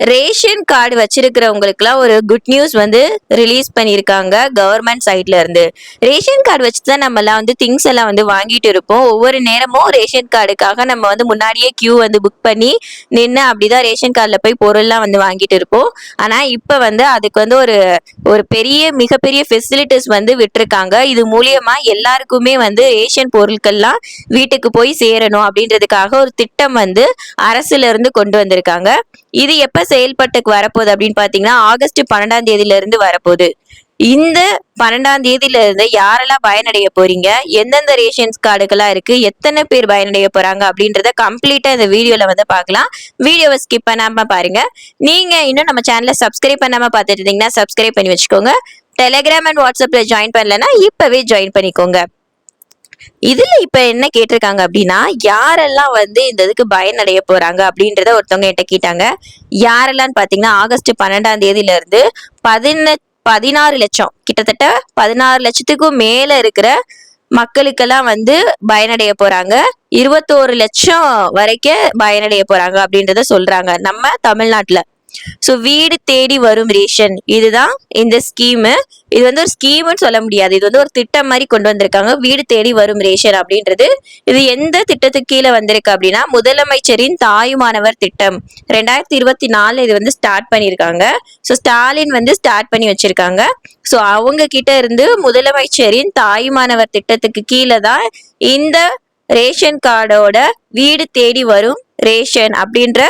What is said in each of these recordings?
Ration card வச்சிருக்கிறவங்களுக்குலாம் ஒரு good news வந்து ரிலீஸ் பண்ணியிருக்காங்க கவர்மெண்ட் சைட்ல இருந்து. ரேஷன் கார்டு வச்சு தான் நம்ம எல்லாம் வந்து திங்ஸ் எல்லாம் வந்து வாங்கிட்டு இருப்போம். ஒவ்வொரு நேரமும் ரேஷன் கார்டுக்காக நம்ம வந்து முன்னாடியே கியூ வந்து புக் பண்ணி நின்று அப்படிதான் ரேஷன் கார்டில் போய் பொருள்லாம் வந்து வாங்கிட்டு இருப்போம். ஆனா இப்போ வந்து அதுக்கு வந்து ஒரு ஒரு பெரிய மிகப்பெரிய ஃபெசிலிட்டிஸ் வந்து விட்டுருக்காங்க. இது மூலியமா எல்லாருக்குமே வந்து ரேஷன் பொருட்கள்லாம் வீட்டுக்கு போய் சேரணும் அப்படின்றதுக்காக ஒரு திட்டம் வந்து அரசுல இருந்து கொண்டு வந்திருக்காங்க. இது எப்ப செயல்பட்டுக்கு வரப்போகுது அப்படின்னு பாத்தீங்கன்னா ஆகஸ்ட் பன்னெண்டாம் தேதியில இருந்து வரப்போகுது. இந்த பன்னெண்டாம் தேதியில இருந்து யாரெல்லாம் பயனடைய போறீங்க? எந்தெந்த ரேஷன்ஸ் கார்டுகள்லாம் இருக்கு? எத்தனை பேர் பயனடைய போறாங்க? அப்படின்றத கம்ப்ளீட்டா இந்த வீடியோல வந்து பார்க்கலாம். வீடியோவை ஸ்கிப் பண்ணாம பாருங்க. நீங்க இன்னும் நம்ம சேனலை சப்ஸ்கிரைப் பண்ணாம பார்த்துட்டு இருந்தீங்கன்னா சப்ஸ்கிரைப் பண்ணி வச்சுக்கோங்க. டெலிகிராம் அண்ட் வாட்ஸ்அப்ல ஜாயின் பண்ணலன்னா இப்பவே ஜாயின் பண்ணிக்கோங்க. இதுல இப்ப என்ன கேட்டிருக்காங்க அப்படின்னா யாரெல்லாம் வந்து இந்த இதுக்கு பயனடைய போறாங்க அப்படின்றத ஒருத்தவங்க என்கிட்ட கேட்டாங்க. யாரெல்லாம் பாத்தீங்கன்னா ஆகஸ்ட் பன்னெண்டாம் தேதியில இருந்து பதின பதினாறு லட்சம் கிட்டத்தட்ட பதினாறு லட்சத்துக்கும் மேல இருக்கிற மக்களுக்கெல்லாம் வந்து பயனடைய போறாங்க. இருபத்தோரு லட்சம் வரைக்கும் பயனடைய போறாங்க அப்படின்றத சொல்றாங்க நம்ம தமிழ்நாட்டுல. ஸோ வீடு தேடி வரும் ரேஷன் இதுதான் இந்த ஸ்கீமு இது வந்து ஒரு ஸ்கீம்னு சொல்ல முடியாது. இது வந்து ஒரு திட்டம் மாதிரி கொண்டு வந்திருக்காங்க. வீடு தேடி வரும் ரேஷன் அப்படின்றது. இது எந்த திட்டத்துக்கு கீழே வந்திருக்கு அப்படின்னா முதலமைச்சரின் தாயுமானவர் திட்டம். ரெண்டாயிரத்தி இருபத்தி நாலு இது வந்து ஸ்டார்ட் பண்ணியிருக்காங்க. ஸோ ஸ்டாலின் வந்து ஸ்டார்ட் பண்ணி வச்சிருக்காங்க. ஸோ அவங்க கிட்ட இருந்து முதலமைச்சரின் தாயுமானவர் திட்டத்துக்கு கீழே தான் இந்த ரேஷன் கார்டோட வீடு தேடி வரும் ரேஷன் அப்படின்ற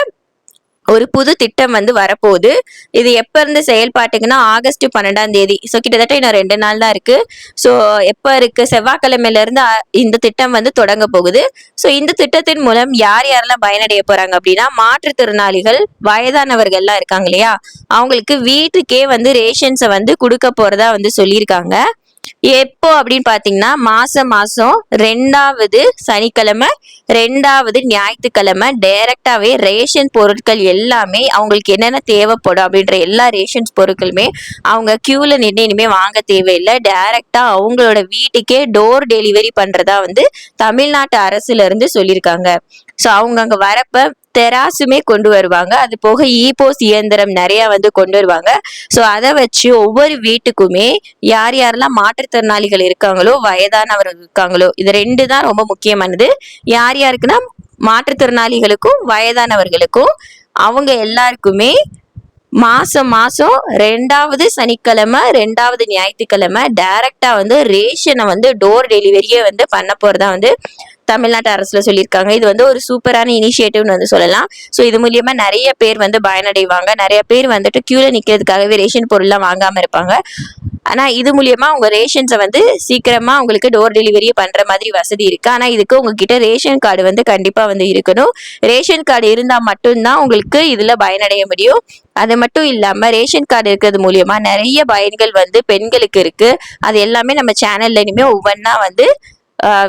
ஒரு புது திட்டம் வந்து வரப்போகுது. இது எப்போ இருந்து செயல்பாட்டுக்குன்னா ஆகஸ்ட் பன்னெண்டாம் தேதி. ஸோ கிட்டத்தட்ட இன்னும் ரெண்டு நாள் தான் இருக்கு. ஸோ எப்போ இருக்கு? செவ்வாய்க்கிழமையில இருந்து அ- இந்த திட்டம் வந்து தொடங்க போகுது. ஸோ இந்த திட்டத்தின் மூலம் யார் யாரெல்லாம் பயனடைய போறாங்க அப்படின்னா மாற்றுத்திறனாளிகள் வயதானவர்கள்லாம் இருக்காங்க இல்லையா? அவங்களுக்கு வீட்டுக்கே வந்து ரேஷன்ஸை வந்து கொடுக்க போறதா வந்து சொல்லியிருக்காங்க. எப்போ அப்படின்னு பார்த்தீங்கன்னா மாசம் மாசம் ரெண்டாவது சனிக்கிழமை ரெண்டாவது ஞாயிற்றுக்கிழமை டைரக்டாவே ரேஷன் பொருட்கள் எல்லாமே அவங்களுக்கு என்னென்ன தேவைப்படும் அப்படின்ற எல்லா ரேஷன்ஸ் பொருட்களுமே அவங்க க்யூவில் நின்று இனிமேல் வாங்க தேவையில்லை. டைரக்டா அவங்களோட வீட்டுக்கே டோர் டெலிவரி பண்ணுறதா வந்து தமிழ்நாட்டு அரசுலேருந்து சொல்லியிருக்காங்க. ஸோ அவங்க அங்கே வரப்போ தெராசுமே கொண்டு வருவாங்க. அது போக ஈபோஸ் இயந்திரம் நிறைய வந்து கொண்டு வருவாங்க. ஸோ அதை வச்சு ஒவ்வொரு வீட்டுக்குமே யார் யாரெல்லாம் மாற்றுத்திறனாளிகள் இருக்காங்களோ வயதானவர்கள் இருக்காங்களோ இது ரெண்டு தான் ரொம்ப முக்கியமானது. யார் யாருக்குன்னா மாற்றுத்திறனாளிகளுக்கும் வயதானவர்களுக்கும் அவங்க எல்லாருக்குமே மாசம் மாசம் ரெண்டாவது சனிக்கிழமை ரெண்டாவது ஞாயிற்றுக்கிழமை டைரக்டா வந்து ரேஷனை வந்து டோர் டெலிவரியே வந்து பண்ண போறதா வந்து தமிழ்நாட்டு அரசுல சொல்லியிருக்காங்க. இது வந்து ஒரு சூப்பரான இனிஷியேட்டிவ்னு வந்து சொல்லலாம். ஸோ இது மூலியமா நிறைய பேர் வந்து பயனடைவாங்க. நிறைய பேர் வந்துட்டு கியூல நிக்கிறதுக்காகவே ரேஷன் பொருள்லாம் வாங்காம இருப்பாங்க. ஆனால் இது மூலியமாக உங்கள் ரேஷன்ஸை வந்து சீக்கிரமாக உங்களுக்கு டோர் டெலிவரியே பண்ணுற மாதிரி வசதி இருக்குது ஆனால் இதுக்கு உங்ககிட்ட ரேஷன் கார்டு வந்து கண்டிப்பாக வந்து இருக்கணும். ரேஷன் கார்டு இருந்தால் மட்டும்தான் உங்களுக்கு இதில் பயனடைய முடியும். அது மட்டும் இல்லாமல் ரேஷன் கார்டு இருக்கிறது மூலியமாக நிறைய பயன்கள் வந்து பெண்களுக்கு இருக்குது அது எல்லாமே நம்ம சேனல்ல இனிமேல் ஒவ்வொன்றா வந்து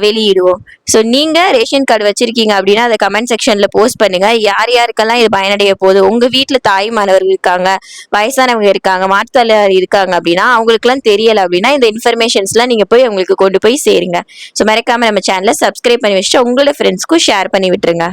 வெளியிடுவோம். ஸோ நீங்கள் ரேஷன் கார்டு வச்சிருக்கீங்க அப்படின்னா அதை கமெண்ட் செக்ஷனில் போஸ்ட் பண்ணுங்கள் யார் யாருக்கெல்லாம் இது பயனடைய போகுது? உங்கள் வீட்டில் தாய்மானவர்கள் இருக்காங்க வயசானவங்க இருக்காங்க மாற்றுத்தாளர் இருக்காங்க அப்படின்னா அவங்களுக்குலாம் தெரியலை அப்படின்னா இந்த இன்ஃபர்மேஷன்ஸ்லாம் நீங்கள் போய் உங்களுக்கு கொண்டு போய் சேருங்க. ஸோ மறக்காமல் நம்ம சேனலை சப்ஸ்கிரைப் பண்ணி வச்சுட்டு உங்களோட ஃப்ரெண்ட்ஸ்க்கும் ஷேர் பண்ணி விட்டுருங்க.